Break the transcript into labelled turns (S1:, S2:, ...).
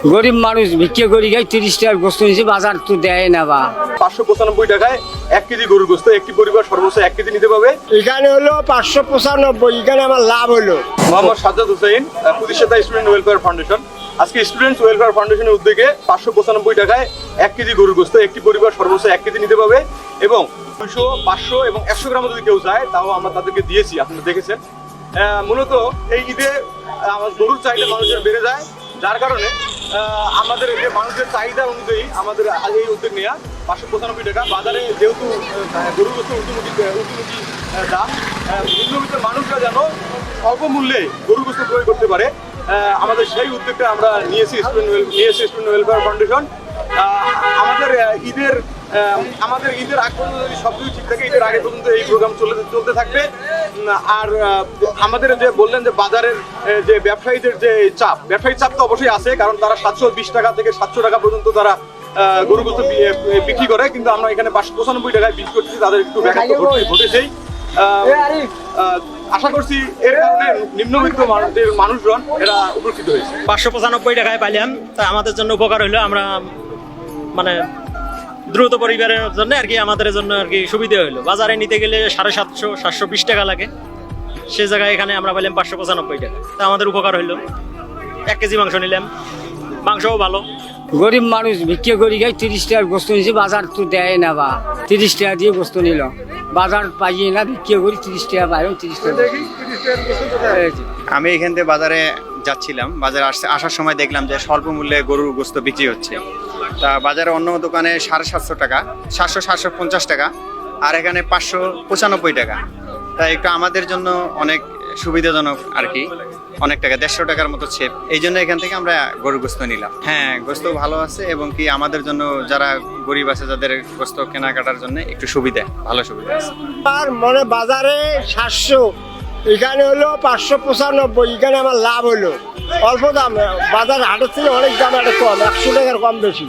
S1: গরিব মানুষ ভিক্ষে করি গাই তিরিশ টাকার গোস্ত নিয়েছে বাজার তো দেয় না বা।
S2: পাঁচশো পঁচানব্বই টাকায় এক কেজি গরুর গোস্ত একটি পরিবার সর্বোচ্চ এক কেজি নিতে পাবে
S3: এখানে হলো পাঁচশো পঁচানব্বই এখানে আমার লাভ হলো।
S2: মোহাম্মদ সাজ্জাদ হুসাইন প্রতিষ্ঠাতা স্টুডেন্ট ওয়েলফেয়ার ফাউন্ডেশন আজকে স্টুডেন্টস ওয়েলফেয়ার ফাউন্ডেশনের উদ্যোগে পাঁচশো পঁচানব্বই টাকায় এক কেজি গরুর গোস্ত একটি পরিবার সর্বোচ্চ এক কেজি নিতে পাবে এবং দুশো পাঁচশো এবং একশো গ্রাম যদি কেউ চায় তাও আমরা তাদেরকে দিয়েছি আপনারা দেখেছেন। মূলত এই ঈদে আমার গরুর চাহিদা মানুষের বেড়ে যায় যার কারণে আমাদের যে মানুষের চাহিদা অনুযায়ী আমাদের এই উদ্যোগ নেওয়া পাঁচশো পঁচানব্বই টাকা। বাজারে যেহেতু গরু গোস্ত ঊর্ধ্বমুখী ঊর্ধ্বমুখী দাম আহ, মূল্যবিত্ত মানুষরা যেন অল্প মূল্যে গরু গোস্ত ক্রয় করতে পারে আমাদের সেই উদ্যোগটা আমরা নিয়েছি স্টুডেন্ট নিয়েছি স্টুডেন্ট ওয়েলফেয়ার ফাউন্ডেশন। আমাদের ঈদের আমাদের ঈদের আগ পর্যন্ত যদি সব কিছু ঠিক থাকে ঈদের আগে পর্যন্ত এই প্রোগ্রাম চলতে চলতে থাকবে। আর আমাদের যে বললেন যে বাজারের যে ব্যবসায়ীদের যে চাপ ব্যবসায়ী চাপ তো অবশ্যই আছে কারণ তারা সাতশো বিশ টাকা থেকে সাতশো টাকা পর্যন্ত তারা গরু গোস্ত বিক্রি করে কিন্তু আমরা এখানে পাঁচশো পঁচানব্বই টাকায় বিক্রি করতেছি তাদের একটু ব্যাঘাত ঘটে- ঘটেছেই। আশা করছি এর কারণে নিম্নবিত্ত মানুষদের মানুষজন এরা উপকৃত হয়েছে।
S4: পাঁচশো পঁচানব্বই টাকায় পাইলাম তা আমাদের জন্য উপকার হইল আমরা মানে দ্রুত পরিবারের জন্য আর কি আমাদের জন্য আর কি সুবিধা হইল। বাজারে নিতে গেলে সাড়ে সাতশো সাতশো বিশ টাকা লাগে। সে জায়গায় এখানে আমরা পাইলাম পাঁচশো পঁচানব্বই টাকা। তা আমাদের উপকার হইল। এক কেজি মাংস নিলাম। মাংসও ভালো।
S1: গরিব মানুষ ভিক্ষে করি গাই তিরিশ টাকার গোস্ত নিয়েছে বাজার তো দেয় না বা। তিরিশ টাকা দিয়ে গোস্ত নিল। বাজার পাইয়ে না ভিক্ষে করি তিরিশ টাকা পাইলাম তিরিশ টাকা
S5: আমি এখান থেকে বাজারে যাচ্ছিলাম। বাজারে আসতে আসার সময় দেখলাম যে স্বল্প মূল্যে গরুর গোস্ত বিক্রি হচ্ছে। তা বাজারে অন্য দোকানে সাড়ে সাতশো টাকা, সাতশো সাতশো পঞ্চাশ টাকা, আর এখানে পাঁচশো পঁচানব্বই টাকা। তাই একটু আমাদের জন্য অনেক সুবিধাজনক আর কি, অনেক টাকা, দেড়শো টাকার মতো ছেপ। এই জন্য এখান থেকে আমরা গরুর গোস্ত নিলাম। হ্যাঁ গোস্ত ভালো আছে এবং কি আমাদের জন্য যারা গরিব আছে, যাদের গোস্ত কেনাকাটার জন্য একটু সুবিধা, ভালো সুবিধা আছে।
S3: আর মনে বাজারে সাতশো, এখানে হলো পাঁচশো পঁচানব্বই, এখানে আমার লাভ হলো। অল্প দাম, বাজার হাটের থেকে অনেক দাম একটা কম, একশো টাকার কম বেশি।